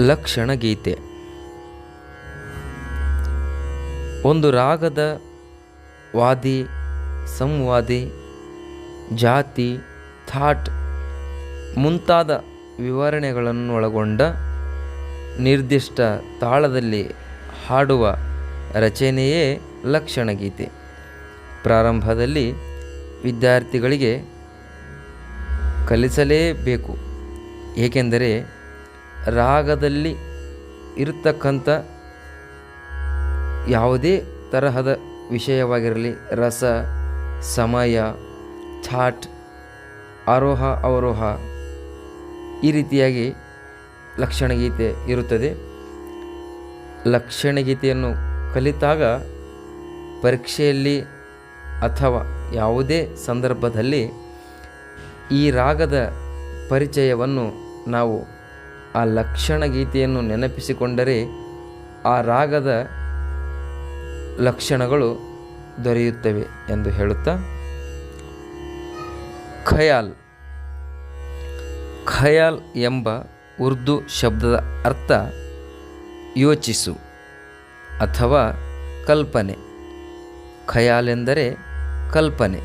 ಲಕ್ಷಣ ಗೀತೆ. ಒಂದು ರಾಗದ ವಾದಿ, ಸಂವಾದಿ, ಜಾತಿ, ಥಾಟ್ ಮುಂತಾದ ವಿವರಣೆಗಳನ್ನು ಒಳಗೊಂಡ ನಿರ್ದಿಷ್ಟ ತಾಳದಲ್ಲಿ ಹಾಡುವ ರಚನೆಯೇ ಲಕ್ಷಣಗೀತೆ ಪ್ರಾರಂಭದಲ್ಲಿ ವಿದ್ಯಾರ್ಥಿಗಳಿಗೆ ಕಲಿಸಲೇಬೇಕು. ಏಕೆಂದರೆ ರಾಗದಲ್ಲಿ ಇರತಕ್ಕಂಥ ಯಾವುದೇ ತರಹದ ವಿಷಯವಾಗಿರಲಿ, ರಸ, ಸಮಯ ಛಾಟ್ ಆರೋಹ ಅವರೋಹ ಈ ರೀತಿಯಾಗಿ ಲಕ್ಷಣಗೀತೆ ಇರುತ್ತದೆ. ಲಕ್ಷಣಗೀತೆಯನ್ನು ಕಲಿತಾಗ ಪರೀಕ್ಷೆಯಲ್ಲಿ ಅಥವಾ ಯಾವುದೇ ಸಂದರ್ಭದಲ್ಲಿ ಈ ರಾಗದ ಪರಿಚಯವನ್ನು ನಾವು ಆ ಲಕ್ಷಣ ಗೀತೆಯನ್ನು ನೆನಪಿಸಿಕೊಂಡರೆ ಆ ರಾಗದ ಲಕ್ಷಣಗಳು ದೊರೆಯುತ್ತವೆ ಎಂದು ಹೇಳುತ್ತಾ, ಖಯಾಲ್. ಖಯಾಲ್ ಎಂಬ ಉರ್ದು ಶಬ್ದದ ಅರ್ಥ ಯೋಚಿಸು ಅಥವಾ ಕಲ್ಪನೆ. ಖಯಾಲ್ ಎಂದರೆ ಕಲ್ಪನೆ.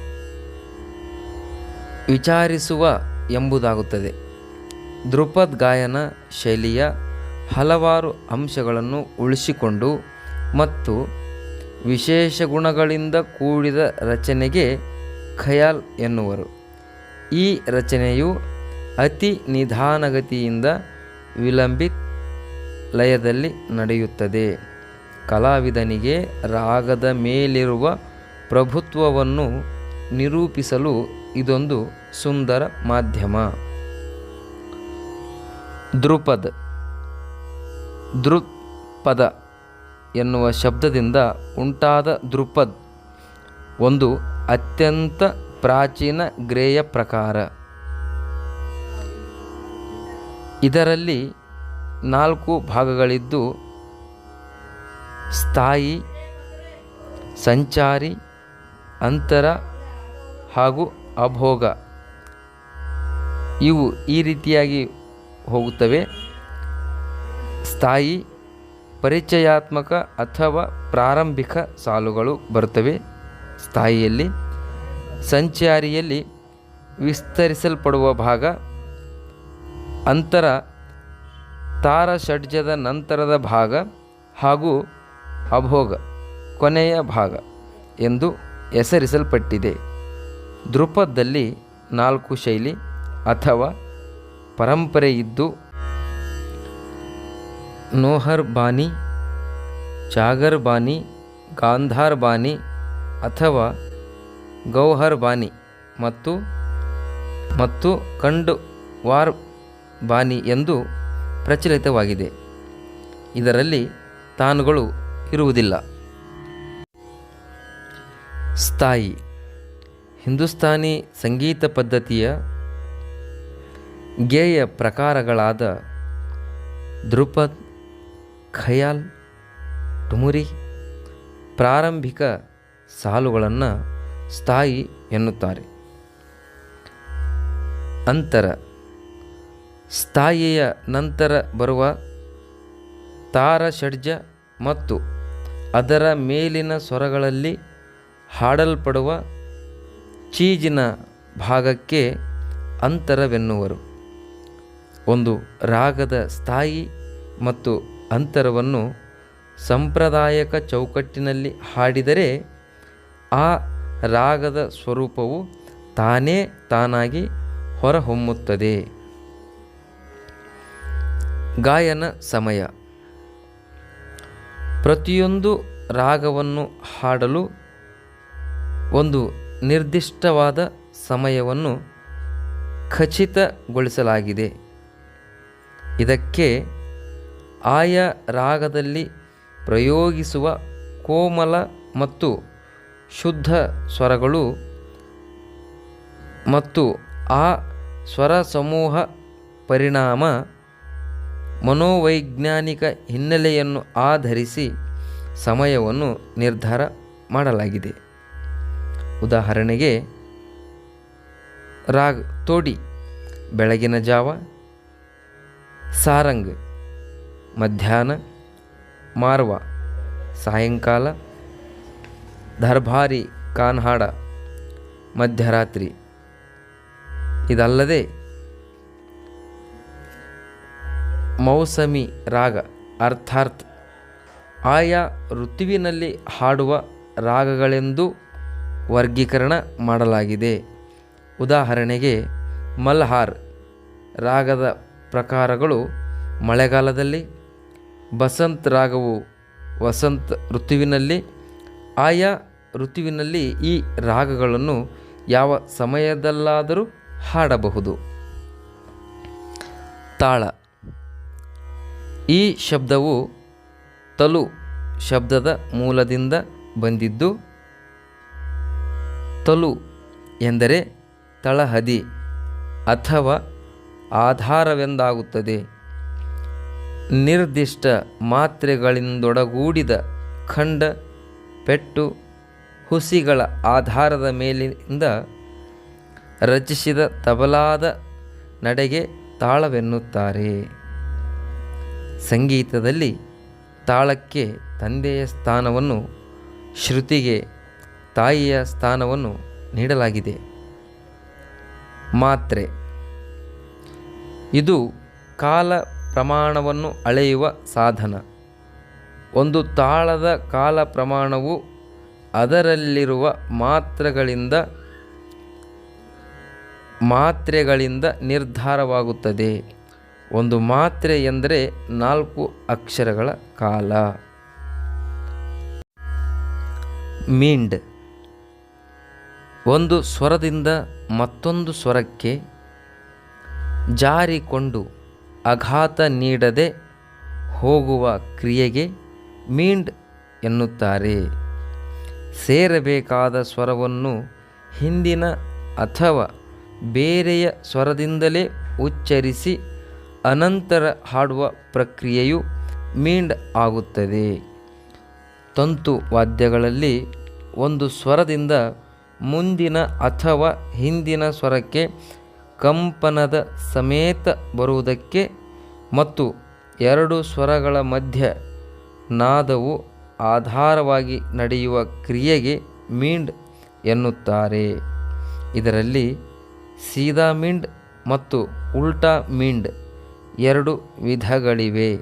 ವಿಚಾರಿಸುವ ಎಂಬುದಾಗುತ್ತದೆ. ಧ್ರುಪದ್ ಗಾಯನ ಶೈಲಿಯ ಹಲವಾರು ಅಂಶಗಳನ್ನು ಉಳಿಸಿಕೊಂಡು ಮತ್ತು ವಿಶೇಷ ಗುಣಗಳಿಂದ ಕೂಡಿದ ರಚನೆಗೆ ಖಯಾಲ್ ಎನ್ನುವರು. ಈ ರಚನೆಯು ಅತಿ ನಿಧಾನಗತಿಯಿಂದ ವಿಲಂಬಿತ್ ಲಯದಲ್ಲಿ ನಡೆಯುತ್ತದೆ. ಕಲಾವಿದನಿಗೆ ರಾಗದ ಮೇಲಿರುವ ಪ್ರಭುತ್ವವನ್ನು ನಿರೂಪಿಸಲು ಇದೊಂದು ಸುಂದರ ಮಾಧ್ಯಮ. ಧ್ರುಪದ್ ದೃಪದ ಎನ್ನುವ ಶಬ್ದದಿಂದ ಉಂಟಾದ ದೃಪದ್ ಒಂದು ಅತ್ಯಂತ ಪ್ರಾಚೀನ ಗ್ರೇಯ ಪ್ರಕಾರ. ಇದರಲ್ಲಿ ನಾಲ್ಕು ಭಾಗಗಳಿದ್ದು, ಸ್ಥಾಯಿ, ಸಂಚಾರಿ, ಅಂತರ ಹಾಗೂ ಅಭೋಗ. ಇವು ಈ ರೀತಿಯಾಗಿ ಹೋಗುತ್ತವೆ. ಸ್ಥಾಯಿ, ಪರಿಚಯಾತ್ಮಕ ಅಥವಾ ಪ್ರಾರಂಭಿಕ ಸಾಲುಗಳು ಬರುತ್ತವೆ. ಸ್ಥಾಯಿಯಲ್ಲಿ, ಸಂಚಾರಿಯಲ್ಲಿ ವಿಸ್ತರಿಸಲ್ಪಡುವ ಭಾಗ, ಅಂತರ, ತಾರ ಷಡ್ಜದ ನಂತರದ ಭಾಗ ಹಾಗೂ ಅಭೋಗ, ಕೊನೆಯ ಭಾಗ ಎಂದು ಹೆಸರಿಸಲ್ಪಟ್ಟಿದೆ. ದೃಪದಲ್ಲಿ ನಾಲ್ಕು ಶೈಲಿ ಅಥವಾ ಪರಂಪರೆ ಇದ್ದು, ನೋಹರ್ ಬಾನಿ, ಜಾಗರ್ ಬಾನಿ, ಗಾಂಧಾರ್ ಬಾನಿ ಅಥವಾ ಗೌಹರ್ ಬಾನಿ ಮತ್ತು ಮತ್ತು ಕಂಡು ವಾರ್ ಬಾನಿ ಎಂದು ಪ್ರಚಲಿತವಾಗಿದೆ. ಇದರಲ್ಲಿ ತಾನುಗಳು ಇರುವುದಿಲ್ಲ. ಸ್ಥಾಯಿ, ಹಿಂದೂಸ್ತಾನಿ ಸಂಗೀತ ಪದ್ಧತಿಯ ಗೇಯ ಪ್ರಕಾರಗಳಾದ ಧ್ರುಪದ್ ಖಯಾಲ್ ಟುಮುರಿ ಪ್ರಾರಂಭಿಕ ಸಾಲುಗಳನ್ನು ಸ್ಥಾಯಿ ಎನ್ನುತ್ತಾರೆ. ಅಂತರ ಸ್ಥಾಯಿಯ ನಂತರ ಬರುವ ತಾರಷಡ್ಜ ಮತ್ತು ಅದರ ಮೇಲಿನ ಸ್ವರಗಳಲ್ಲಿ ಹಾಡಲ್ಪಡುವ ಚೀಜಿನ ಭಾಗಕ್ಕೆ ಅಂತರವೆನ್ನುವರು. ಒಂದು ರಾಗದ ಸ್ಥಾಯಿ ಮತ್ತು ಅಂತರವನ್ನು ಸಂಪ್ರದಾಯಕ ಚೌಕಟ್ಟಿನಲ್ಲಿ ಹಾಡಿದರೆ ಆ ರಾಗದ ಸ್ವರೂಪವು ತಾನೇ ತಾನಾಗಿ ಹೊರಹೊಮ್ಮುತ್ತದೆ. ಗಾಯನ ಸಮಯ. ಪ್ರತಿಯೊಂದು ರಾಗವನ್ನು ಹಾಡಲು ಒಂದು ನಿರ್ದಿಷ್ಟವಾದ ಸಮಯವನ್ನು ಖಚಿತಗೊಳಿಸಲಾಗಿದೆ. ಇದಕ್ಕೆ ಆಯಾ ರಾಗದಲ್ಲಿ ಪ್ರಯೋಗಿಸುವ ಕೋಮಲ ಮತ್ತು ಶುದ್ಧ ಸ್ವರಗಳು ಮತ್ತು ಆ ಸ್ವರ ಸಮೂಹ ಪರಿಣಾಮ ಮನೋವೈಜ್ಞಾನಿಕ ಹಿನ್ನೆಲೆಯನ್ನು ಆಧರಿಸಿ ಸಮಯವನ್ನು ನಿರ್ಧಾರ ಮಾಡಲಾಗಿದೆ. ಉದಾಹರಣೆಗೆ, ರಾಗ್ ತೋಡಿ, ಬೆಳಗಿನ ಜಾವ ಸಾರಂಗ್, ಮಧ್ಯಾಹ್ನ, ಮಾರ್ವ, ಸಾಯಂಕಾಲ ದರ್ಬಾರಿ ಕಾನ್ಹಾಡ, ಮಧ್ಯರಾತ್ರಿ. ಇದಲ್ಲದೆ ಮೌಸಮಿ ರಾಗ ಅರ್ಥಾತ್ ಆಯಾ ಋತುವಿನಲ್ಲಿ ಹಾಡುವ ರಾಗಗಳೆಂದು ವರ್ಗೀಕರಣ ಮಾಡಲಾಗಿದೆ. ಉದಾಹರಣೆಗೆ ಮಲ್ಹಾರ್, ರಾಗದ ಪ್ರಕಾರಗಳು ಮಳೆಗಾಲದಲ್ಲಿ ಬಸಂತ್ ರಾಗವು ವಸಂತ ಋತುವಿನಲ್ಲಿ ಆಯಾ ಋತುವಿನಲ್ಲಿ ಈ ರಾಗಗಳನ್ನು ಯಾವ ಸಮಯದಲ್ಲಾದರೂ ಹಾಡಬಹುದು. ತಾಳ. ಈ ಶಬ್ದವು ತಲು ಶಬ್ದದ ಮೂಲದಿಂದ ಬಂದಿದ್ದು ತಲು ಎಂದರೆ ತಳಹದಿ ಅಥವಾ ಆಧಾರವೆಂದಾಗುತ್ತದೆ. ನಿರ್ದಿಷ್ಟ ಮಾತ್ರೆಗಳಿಂದೊಡಗೂಡಿದ ಖಂಡ ಪೆಟ್ಟು ಹುಸಿಗಳ ಆಧಾರದ ಮೇಲಿಂದ ರಚಿಸಿದ ತಬಲಾದ ನಡೆಗೆ ತಾಳವೆನ್ನುತ್ತಾರೆ. ಸಂಗೀತದಲ್ಲಿ ತಾಳಕ್ಕೆ ತಂದೆಯ ಸ್ಥಾನವನ್ನು, ಶ್ರುತಿಗೆ ತಾಯಿಯ ಸ್ಥಾನವನ್ನು ನೀಡಲಾಗಿದೆ. ಮಾತ್ರೆ ಇದು ಕಾಲ ಪ್ರಮಾಣವನ್ನು ಅಳೆಯುವ ಸಾಧನ. ಒಂದು ತಾಳದ ಕಾಲ ಪ್ರಮಾಣವು ಅದರಲ್ಲಿರುವ ಮಾತ್ರೆಗಳಿಂದ ಮಾತ್ರೆಗಳಿಂದ ನಿರ್ಧಾರವಾಗುತ್ತದೆ. ಒಂದು ಮಾತ್ರೆ ಎಂದರೆ ನಾಲ್ಕು ಅಕ್ಷರಗಳ ಕಾಲ. ಮೀಂಡ್. ಒಂದು ಸ್ವರದಿಂದ ಮತ್ತೊಂದು ಸ್ವರಕ್ಕೆ ಜಾರಿಕೊಂಡು ಆಘಾತ ನೀಡದೆ ಹೋಗುವ ಕ್ರಿಯೆಗೆ ಮೀಂಡ್ ಎನ್ನುತ್ತಾರೆ. ಸೇರಬೇಕಾದ ಸ್ವರವನ್ನು ಹಿಂದಿನ ಅಥವಾ ಬೇರೆಯ ಸ್ವರದಿಂದಲೇ ಉಚ್ಚರಿಸಿ ಅನಂತರ ಹಾಡುವ ಪ್ರಕ್ರಿಯೆಯು ಮೀಂಡ್ ಆಗುತ್ತದೆ. ತಂತು ವಾದ್ಯಗಳಲ್ಲಿ ಒಂದು ಸ್ವರದಿಂದ ಮುಂದಿನ ಅಥವಾ ಹಿಂದಿನ ಸ್ವರಕ್ಕೆ ಕಂಪನದ ಸಮೇತ ಬರುವುದಕ್ಕೆ ಮತ್ತು ಎರಡು ಸ್ವರಗಳ ಮಧ್ಯ ನಾದವು ಆಧಾರವಾಗಿ ನಡೆಯುವ ಕ್ರಿಯೆಗೆ ಮೀಂಡ್ ಎನ್ನುತ್ತಾರೆ. ಇದರಲ್ಲಿ ಸೀದಾ ಮೀಂಡ್ ಮತ್ತು ಉಲ್ಟಾ ಮೀಂಡ್ ಎರಡು ವಿಧಗಳಿವೆ.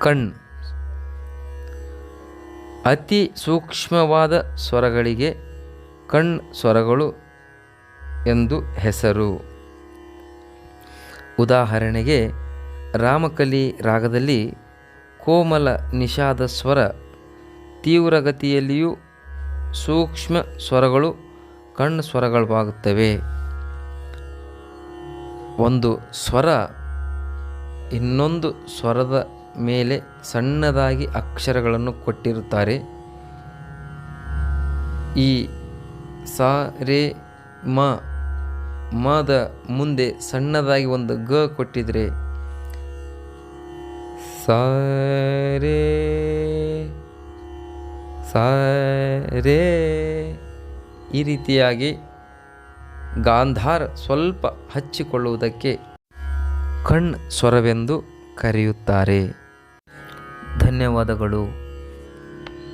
ಕಣ್ ಅತಿ ಸೂಕ್ಷ್ಮವಾದ ಸ್ವರಗಳಿಗೆ ಕಣ್ ಸ್ವರಗಳು ಎಂದು ಹೆಸರು. ಉದಾಹರಣೆಗೆ, ರಾಮಕಲಿ ರಾಗದಲ್ಲಿ ಕೋಮಲ ನಿಷಾದ ಸ್ವರ ತೀವ್ರಗತಿಯಲ್ಲಿಯೂ ಸೂಕ್ಷ್ಮ ಸ್ವರಗಳು ಕಣ್ಣು ಸ್ವರಗಳಾಗುತ್ತವೆ ಒಂದು ಸ್ವರ ಇನ್ನೊಂದು ಸ್ವರದ ಮೇಲೆ ಸಣ್ಣದಾಗಿ ಅಕ್ಷರಗಳನ್ನು ಕೊಟ್ಟಿರುತ್ತಾರೆ. ಈ ಸ, ರೇ, ಮ ಮದ ಮುಂದೆ ಸಣ್ಣದಾಗಿ ಒಂದು ಗ ಕೊಟ್ಟಿದ್ರೆ, ಸಾರೆ ಸಾರೆ, ಈ ರೀತಿಯಾಗಿ ಗಾಂಧಾರ ಸ್ವಲ್ಪ ಹಚ್ಚಿಕೊಳ್ಳುವುದಕ್ಕೆ ಕಣ್ ಸ್ವರವೆಂದು ಕರೆಯುತ್ತಾರೆ. ಧನ್ಯವಾದಗಳು.